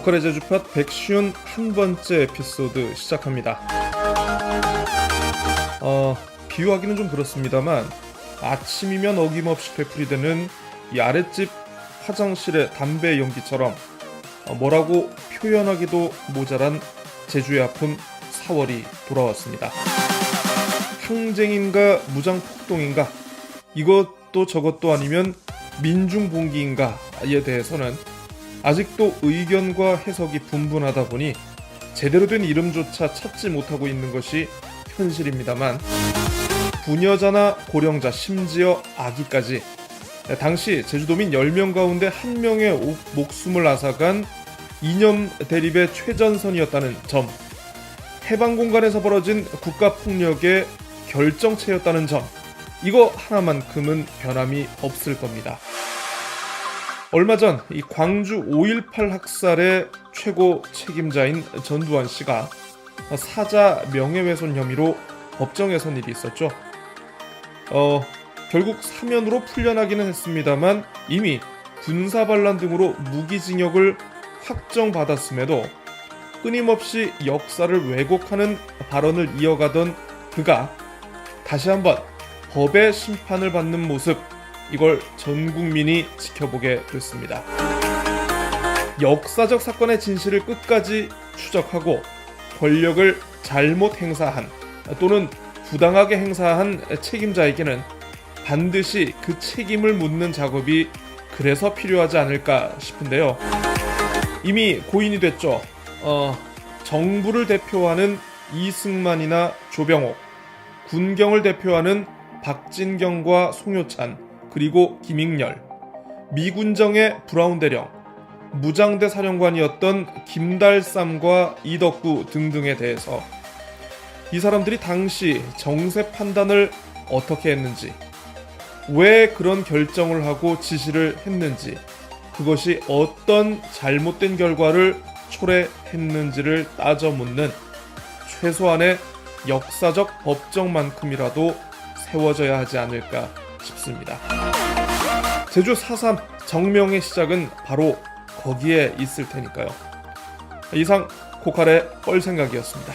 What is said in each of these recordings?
고칼의 제주팟 151번째 에피소드 시작합니다. 어, 비유하기는 좀 그렇습니다만 아침이면 어김없이 되풀이되는 이 아랫집 화장실의 담배 연기처럼 어, 뭐라고 표현하기도 모자란 제주의 아픔 4월이 돌아왔습니다. 항쟁인가 무장폭동인가 이것도 저것도 아니면 민중봉기인가에 대해서는 아직도 의견과 해석이 분분하다 보니 제대로 된 이름조차 찾지 못하고 있는 것이 현실입니다만 부녀자나 고령자 심지어 아기까지 당시 제주도민 10명 가운데 1명의 목숨을 앗아간 이념 대립의 최전선이었다는 점 해방 공간에서 벌어진 국가 폭력의 결정체였다는 점 이거 하나만큼은 변함이 없을 겁니다. 얼마 전 이 광주 5.18 학살의 최고 책임자인 전두환 씨가 사자 명예훼손 혐의로 법정에 선 일이 있었죠. 어, 결국 사면으로 풀려나기는 했습니다만 이미 군사 반란 등으로 무기징역을 확정받았음에도 끊임없이 역사를 왜곡하는 발언을 이어가던 그가 다시 한번 법의 심판을 받는 모습 이걸 전 국민이 지켜보게 됐습니다. 역사적 사건의 진실을 끝까지 추적하고 권력을 잘못 행사한 또는 부당하게 행사한 책임자에게는 반드시 그 책임을 묻는 작업이 그래서 필요하지 않을까 싶은데요. 이미 고인이 됐죠. 어, 정부를 대표하는 이승만이나 조병옥, 군경을 대표하는 박진경과 송효찬, 그리고 김익렬, 미군정의 브라운 대령, 무장대 사령관이었던 김달삼과 이덕구 등등에 대해서 이 사람들이 당시 정세 판단을 어떻게 했는지, 왜 그런 결정을 하고 지시를 했는지, 그것이 어떤 잘못된 결과를 초래했는지를 따져 묻는 최소한의 역사적 법정만큼이라도 세워져야 하지 않을까 싶습니다. 제주 4.3 정명의 시작은 바로 거기에 있을 테니까요. 이상 코칼의 뻘 생각이었습니다.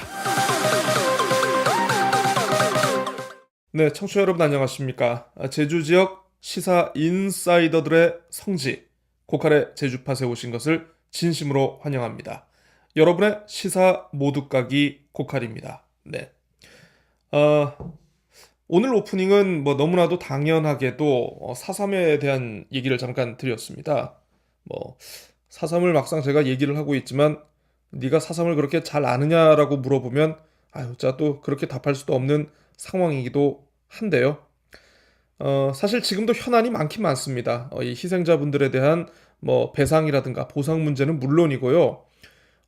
네, 청취자 여러분 안녕하십니까? 제주 지역 시사 인사이더들의 성지 코칼의 제주팟에 오신 것을 진심으로 환영합니다. 여러분의 시사 모두까기 코칼입니다. 네. 어, 오늘 오프닝은 뭐 너무나도 당연하게도 어, 사삼에 대한 얘기를 잠깐 드렸습니다. 뭐 사삼을 막상 제가 얘기를 하고 있지만 네가 사삼을 그렇게 잘 아느냐라고 물어보면 아유, 자또 그렇게 답할 수도 없는 상황이기도 한데요. 어, 사실 지금도 현안이 많긴 많습니다. 어, 이 희생자분들에 대한 뭐 배상이라든가 보상 문제는 물론이고요.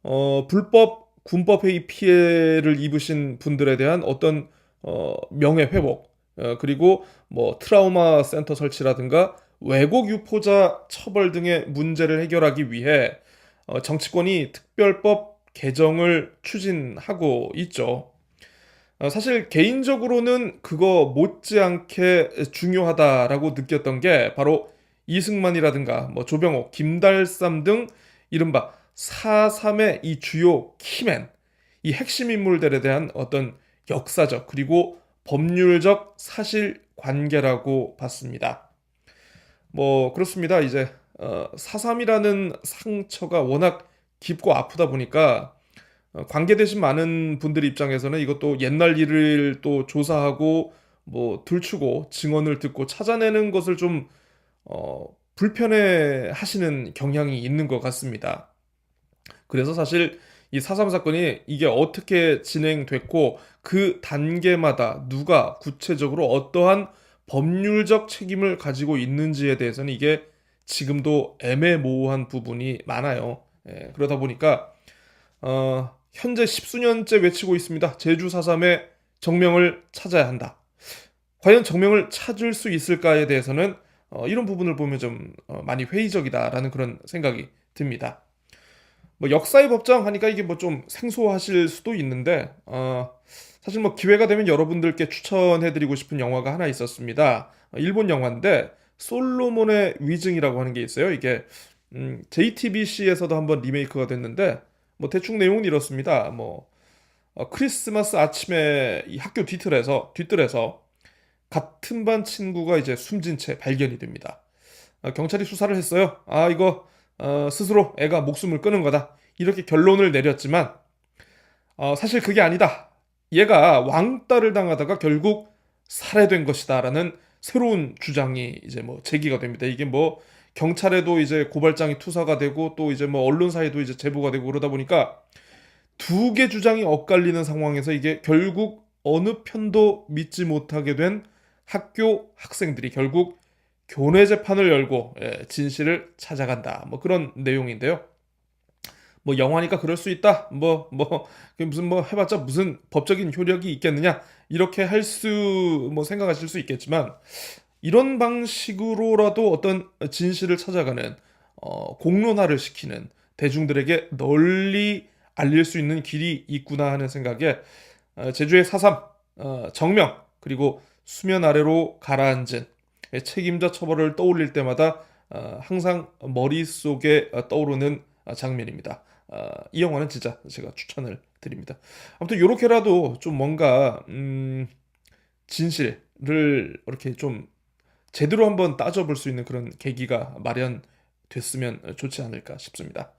어, 불법 군법 회의 피해를 입으신 분들에 대한 어떤 어, 명예 회복 어, 그리고 뭐 트라우마 센터 설치라든가 왜곡 유포자 처벌 등의 문제를 해결하기 위해 어, 정치권이 특별법 개정을 추진하고 있죠. 어, 사실 개인적으로는 그거 못지않게 중요하다라고 느꼈던 게 바로 이승만이라든가 뭐 조병옥, 김달삼 등 이른바 4.3의 이 주요 키맨, 이 핵심 인물들에 대한 어떤 역사적 그리고 법률적 사실 관계라고 봤습니다. 뭐 그렇습니다. 이제 어, 4.3이라는 상처가 워낙 깊고 아프다 보니까 어, 관계되신 많은 분들 입장에서는 이것도 옛날 일을 또 조사하고 뭐 들추고 증언을 듣고 찾아내는 것을 좀 어, 불편해 하시는 경향이 있는 것 같습니다. 그래서 사실 이 4.3 사건이 이게 어떻게 진행됐고 그 단계마다 누가 구체적으로 어떠한 법률적 책임을 가지고 있는지에 대해서는 이게 지금도 애매모호한 부분이 많아요. 예, 그러다 보니까 어, 현재 십수년째 외치고 있습니다. 제주 4.3의 정명을 찾아야 한다. 과연 정명을 찾을 수 있을까에 대해서는 어, 이런 부분을 보면 좀 어, 많이 회의적이다라는 그런 생각이 듭니다. 뭐 역사의 법정 하니까 이게 뭐 좀 생소하실 수도 있는데 어, 사실 뭐 기회가 되면 여러분들께 추천해드리고 싶은 영화가 하나 있었습니다. 일본 영화인데 솔로몬의 위증이라고 하는 게 있어요. 이게 음, JTBC에서도 한번 리메이크가 됐는데 뭐 대충 내용은 이렇습니다. 뭐 어, 크리스마스 아침에 이 학교 뒤틀에서 뒤뜰에서 같은 반 친구가 이제 숨진 채 발견이 됩니다. 아, 경찰이 수사를 했어요. 아 이거 어, 스스로 애가 목숨을 끊은 거다. 이렇게 결론을 내렸지만 어, 사실 그게 아니다. 얘가 왕따를 당하다가 결국 살해된 것이다라는 새로운 주장이 이제 뭐 제기가 됩니다. 이게 뭐 경찰에도 이제 고발장이 투사가 되고 또 이제 뭐 언론사에도 이제 제보가 되고 그러다 보니까 두 개 주장이 엇갈리는 상황에서 이게 결국 어느 편도 믿지 못하게 된 학교 학생들이 결국 교내 재판을 열고 예, 진실을 찾아간다. 뭐 그런 내용인데요. 뭐 영화니까 그럴 수 있다. 뭐뭐 무슨 뭐 해봤자 무슨 법적인 효력이 있겠느냐 이렇게 할 수 뭐 생각하실 수 있겠지만 이런 방식으로라도 어떤 진실을 찾아가는 어, 공론화를 시키는 대중들에게 널리 알릴 수 있는 길이 있구나 하는 생각에 어, 제주의 4.3 어, 정명 그리고 수면 아래로 가라앉은 책임자 처벌을 떠올릴 때마다 어, 항상 머릿속에 어, 떠오르는 어, 장면입니다. 어, 이 영화는 진짜 제가 추천을 드립니다. 아무튼 이렇게라도 좀 뭔가 음, 진실을 이렇게 좀 제대로 한번 따져볼 수 있는 그런 계기가 마련됐으면 좋지 않을까 싶습니다.